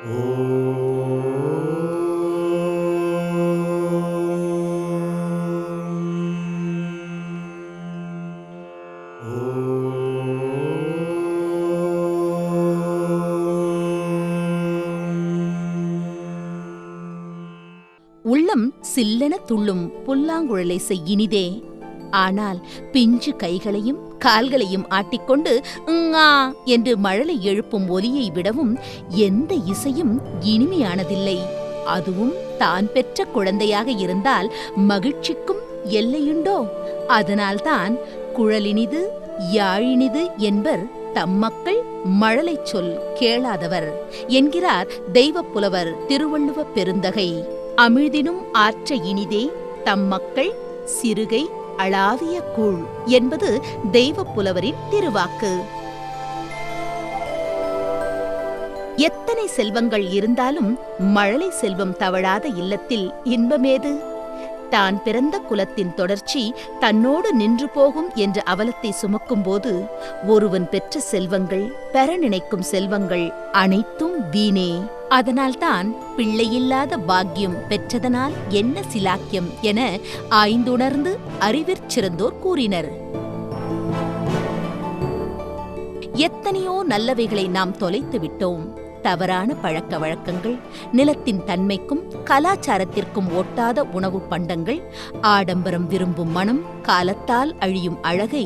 உள்ளம் சில்லென துள்ளும் புல்லாங்குழலை செய்யினிதே ஆனால் பிஞ்சு கைகளையும் கால்களையும் ஆட்டிக்கொண்டு என்று மழலை எழுப்பும் ஒலியை விடவும் எந்த இசையும் இனிமையானதில்லை. அதுவும் தான் பெற்ற குழந்தையாக இருந்தால் மகிழ்ச்சிக்கும் எல்லையுண்டோ? அதனால்தான் குழலினிது யாழினிது என்பர் தம் மக்கள் மழலை சொல் கேளாதவர் என்கிறார் தெய்வப் புலவர் திருவள்ளுவ பெருந்தகை. அமிழ்தினும் ஆற்ற இனிதே தம் மக்கள் சிறுகை அளாவிய கூழ் என்பது தெய்வப் புலவரின் திருவாக்கு. எத்தனை செல்வங்கள் இருந்தாலும் மழலை செல்வம் தவழாத இல்லத்தில் இன்பமேது? தான் பிறந்த குலத்தின் தொடர்ச்சி தன்னோடு நின்று போகும் என்ற அவலத்தை சுமக்கும்போது ஒருவன் பெற்ற செல்வங்கள் பெற நினைக்கும் செல்வங்கள் அனைத்தும் வீணே. அதனால்தான் பிள்ளையில்லாத பாக்கியம் பெற்றதனால் என்ன சிலாக்கியம் என ஆய்ந்துணர்ந்து அறிவிற் சிறந்தோர் கூறினர். எத்தனையோ நல்லவைகளை நாம் தொலைத்து விட்டோம் தவறான பழக்க வழக்கங்கள் நிலத்தின் தன்மைக்கும் கலாச்சாரத்திற்கும் ஒட்டாத உணவு பண்டங்கள் ஆடம்பரம் விரும்பும் மனம் காலத்தால் அழியும் அழகை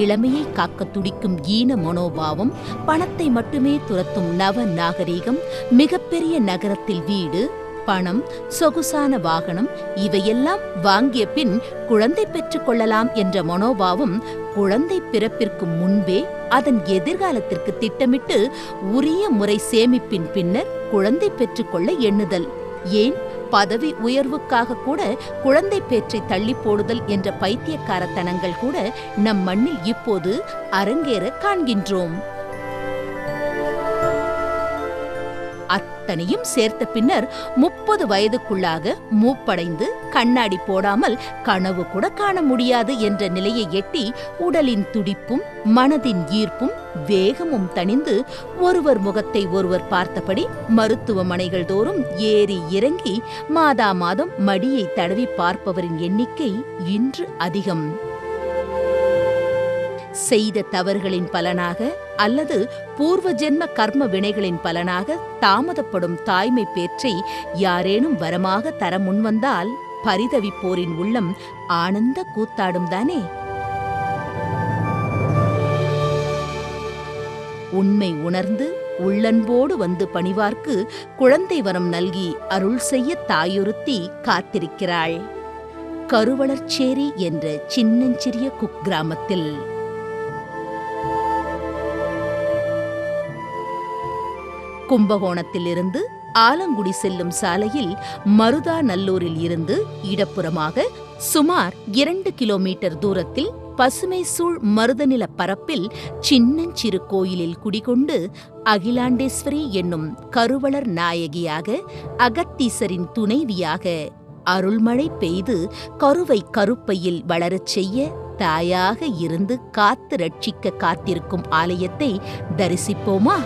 இளமையை காக்க துடிக்கும் ஈன மனோபாவம் பணத்தை மட்டுமே துரத்தும் நவ நாகரீகம் மிகப்பெரிய நகரத்தில் வீடு பணம் சொகுசான வாகனம் இவையெல்லாம் வாங்கிய பின் குழந்தை பெற்றுக்கொள்ளலாம் என்ற மனோபாவம் குழந்தை பிறப்பிற்கு முன்பே அதன் எதிர்காலத்திற்கு திட்டமிட்டு உரிய முறை சேமிப்பின் பின்னர் குழந்தை பெற்றுக்கொள்ள எண்ணுதல். ஏன்? பதவி உயர்வுக்காக கூட குழந்தை பேற்றை தள்ளி போடுதல் என்ற பைத்தியக்காரத்தனங்கள் கூட நம் மண்ணில் இப்போது அரங்கேற காண்கின்றோம். அத்தனையும் சேர்த்த பின்னர் முப்பது வயதுக்குள்ளாக மூப்படைந்து கண்ணாடி போடாமல் கனவு கூட காண முடியாது என்ற நிலையை எட்டி உடலின் துடிப்பும் மனதின் ஈர்ப்பும் வேகமும் தணிந்து ஒருவர் முகத்தை ஒருவர் பார்த்தபடி மருத்துவமனைகள் தோறும் ஏறி இறங்கி மாதா மாதம் மடியை தடவி பார்ப்பவரின் எண்ணிக்கை இன்று அதிகம். செய்த தவறுகளின் பலனாக அல்லது பூர்வ ஜென்ம கர்ம வினைகளின் பலனாக தாமதப்படும் தாய்மை பேற்றை யாரேனும் வரமாக தர முன்வந்தால் பரிதவிப்போரின் உள்ளம் ஆனந்த கூத்தாடும் தானே? உண்மை உணர்ந்து உள்ளன்போடு வந்து பணிவார்க்கு குழந்தை வரம் நல்கி அருள் செய்ய தாயுறுத்தி காத்திருக்கிறாள். கருவளர்ச்சேரி என்ற சின்னஞ்சிறிய குக்கிராமத்தில் கும்பகோணத்திலிருந்து ஆலங்குடி செல்லும் சாலையில் மருதா நல்லூரில் இருந்து இடப்புறமாக சுமார் இரண்டு கிலோமீட்டர் தூரத்தில் பசுமை சூழ் மருதநில பரப்பில் சின்னஞ்சிறு கோயிலில் குடிகொண்டு அகிலாண்டேஸ்வரி என்னும் கருவளர் நாயகியாக அகத்தீசரின் துணைவியாக அருள்மழை பெய்து கருவை கருப்பையில் வளரச் செய்ய தாயாக இருந்து காத்து ரட்சிக்க காத்திருக்கும் ஆலயத்தை தரிசிப்போமா?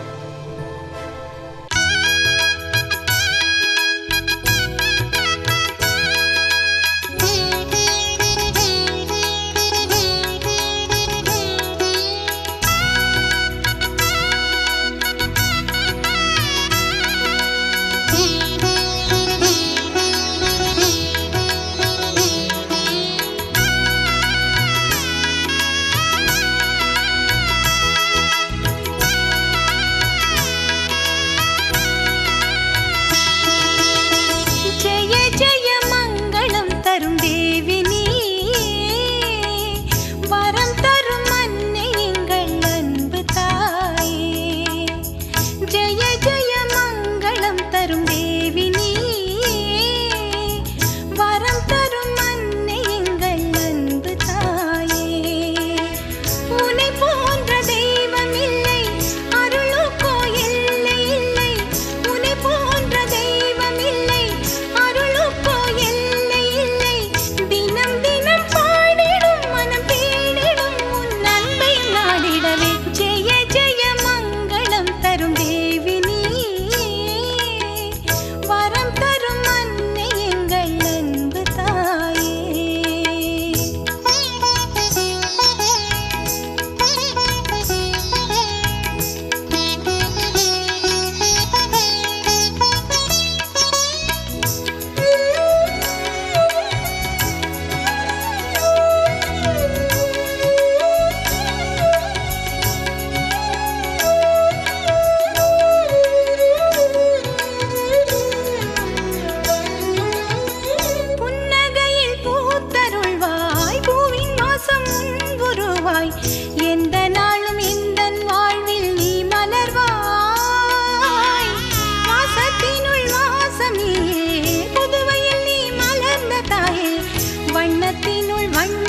உள்ளத்தினுள் மண்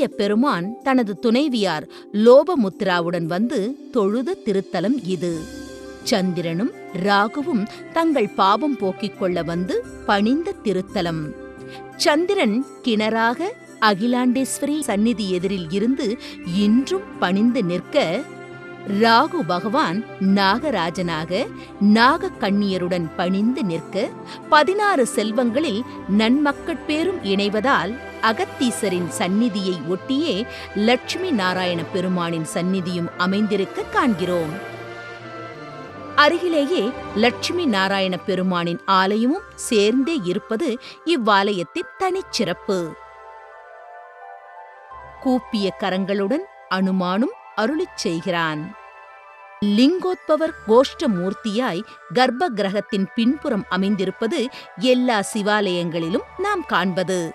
அகத்திய பெருமான் தனது துணைவியார் லோபமுத்ராவுடன் வந்து தொழுத திருத்தலம் இது. சந்திரனும் ராகுவும் தங்கள் பாவம் போக்கிக் கொள்ள வந்து பணிந்த திருத்தலம். சந்திரன் கிணறாக அகிலாண்டேஸ்வரி சந்நிதி எதிரில் இருந்து இன்றும் பணிந்து நிற்க ராகு பகவான் நாகராஜனாக நாகக்கண்ணியருடன் பணிந்து நிற்க பதினாறு செல்வங்களில் நன்மக்கட்பேரும் இணைவதால் அகத்தீசரின் சந்நிதியை ஒட்டியே லட்சுமி நாராயண பெருமானின் சந்நிதியும் அமைந்திருக்க காண்கிறோம். அருகிலேயே லட்சுமி நாராயண பெருமானின் ஆலயமும் சேர்ந்தே இருப்பது இவ்வாலயத்தின் தனிச்சிறப்பு கூப்பிய கரங்களுடன் அனுமானும் அருளிச் செய்கிறான். லிங்கோத்பவர் கோஷ்ட மூர்த்தியாய் கர்ப்ப கிரகத்தின் பின்புறம் அமைந்திருப்பது எல்லா சிவாலயங்களிலும் நாம் காண்பது.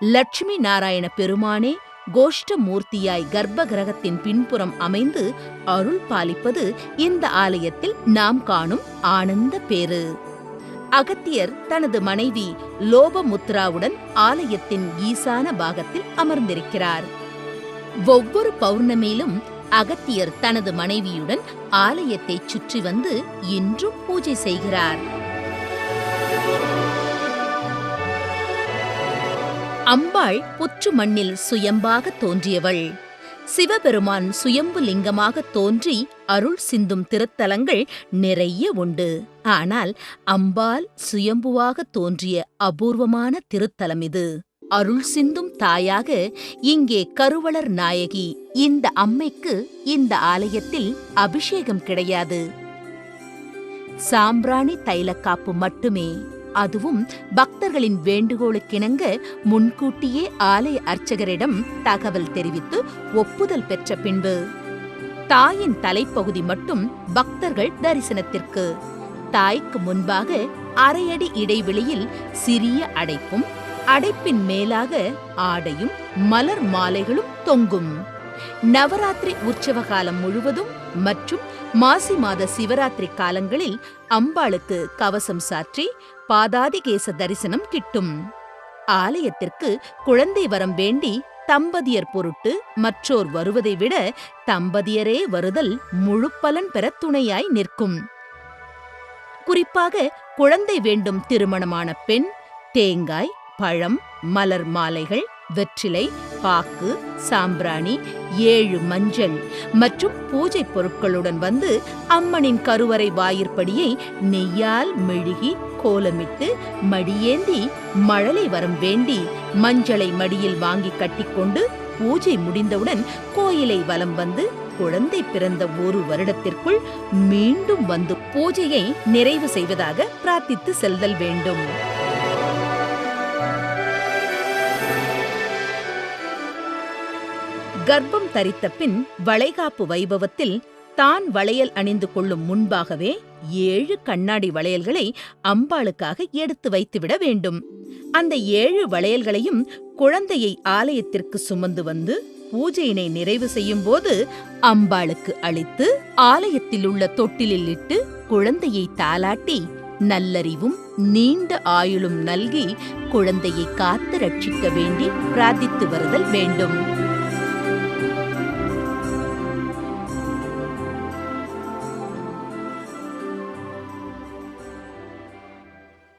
லட்சுமி நாராயண பெருமானே கோஷ்ட மூர்த்தியாய் கர்ப்ப கிரகத்தின் பின்புறம் அமைந்து அருள் பாலிப்பது இந்த ஆலயத்தில் நாம் காணும் ஆனந்த பேரு அகத்தியர் தனது மனைவி லோபமுத்ராவுடன் ஆலயத்தின் ஈசான பாகத்தில் அமர்ந்திருக்கிறார். ஒவ்வொரு பௌர்ணமியிலும் அகத்தியர் தனது மனைவியுடன் ஆலயத்தைச் சுற்றி வந்து இன்றும் பூஜை செய்கிறார். அம்பாள் புற்று மண்ணில் சுயம்பாக தோன்றியவள். சிவபெருமான் சுயம்பு லிங்கமாக தோன்றி அருள் சிந்தும் திருத்தலங்கள் நிறைய உண்டு. ஆனால் அம்பாள் சுயம்புவாக தோன்றிய அபூர்வமான திருத்தலம் இது. அருள் சிந்தும் தாயாக இங்கே கருவளர் நாயகி இந்த அம்மைக்கு இந்த ஆலயத்தில் அபிஷேகம் கிடையாது. சாம்பிராணி தைலக்காப்பு மட்டுமே. அதுவும் பக்தர்களின் வேண்டுகோளுக்கிணங்க முன்கூட்டியே ஆலய அர்ச்சகரிடம் தகவல் தெரிவித்து ஒப்புதல் பெற்ற பின்பு தாயின் தலைப்பகுதி மட்டும் பக்தர்கள் தரிசனத்திற்கு. தாய்க்கு முன்பாக அரையடி இடைவெளியில் சிறிய அடைப்பும் அடைப்பின் மேலாக ஆடையும் மலர் மாலைகளும் தொங்கும். நவராத்திரி உற்சவ காலம் முழுவதும் மற்றும் மாசி மாத சிவராத்திரி காலங்களில் அம்பாளுக்கு கவசம் சாற்றி பாதாதிகேச தரிசனம் கிட்டும். ஆலயத்திற்கு குழந்தை வரம் வேண்டி தம்பதியர் பொருட்டு மற்றோர் வருவதை விட தம்பதியரே வருதல் முழு பலன் பெற துணையாய் நிற்கும். குறிப்பாக குழந்தை வேண்டும் திருமணமான பெண் தேங்காய் பழம் மலர் மாலைகள் வெற்றிலை பாக்கு சாம்பிராணி ஏழு மஞ்சள் மற்றும் பூஜை பொருட்களுடன் வந்து அம்மனின் கருவறை வாயிற்படியை நெய்யால் மெழுகி கோலமிட்டு மடியேந்தி மழலை வரம் வேண்டி மஞ்சளை மடியில் வாங்கி கட்டிக்கொண்டு பூஜை முடிந்தவுடன் கோயிலை வலம் வந்து குழந்தை பிறந்த ஒரு வருடத்திற்குள் மீண்டும் வந்து பூஜையை நிறைவு செய்வதாக பிரார்த்தித்து செல்தல் வேண்டும். கர்ப்பம் தரித்த பின் வளைகாப்பு வைபவத்தில் தான் வளையல் அணிந்து கொள்ளும் முன்பாகவே ஏழு கண்ணாடி வளையல்களை அம்பாளுக்காக எடுத்து வைத்துவிட வேண்டும். அந்த ஏழு வளையல்களையும் குழந்தையை ஆலயத்திற்கு சுமந்து வந்து பூஜையினை நிறைவு செய்யும் போது அம்பாளுக்கு அளித்து ஆலயத்தில் உள்ள தொட்டிலில் இட்டு குழந்தையை தாலாட்டி நல்லறிவும் நீண்ட ஆயுளும் நல்கி குழந்தையை காத்து ரட்சிக்க வேண்டி பிரார்த்தித்து வருதல் வேண்டும்.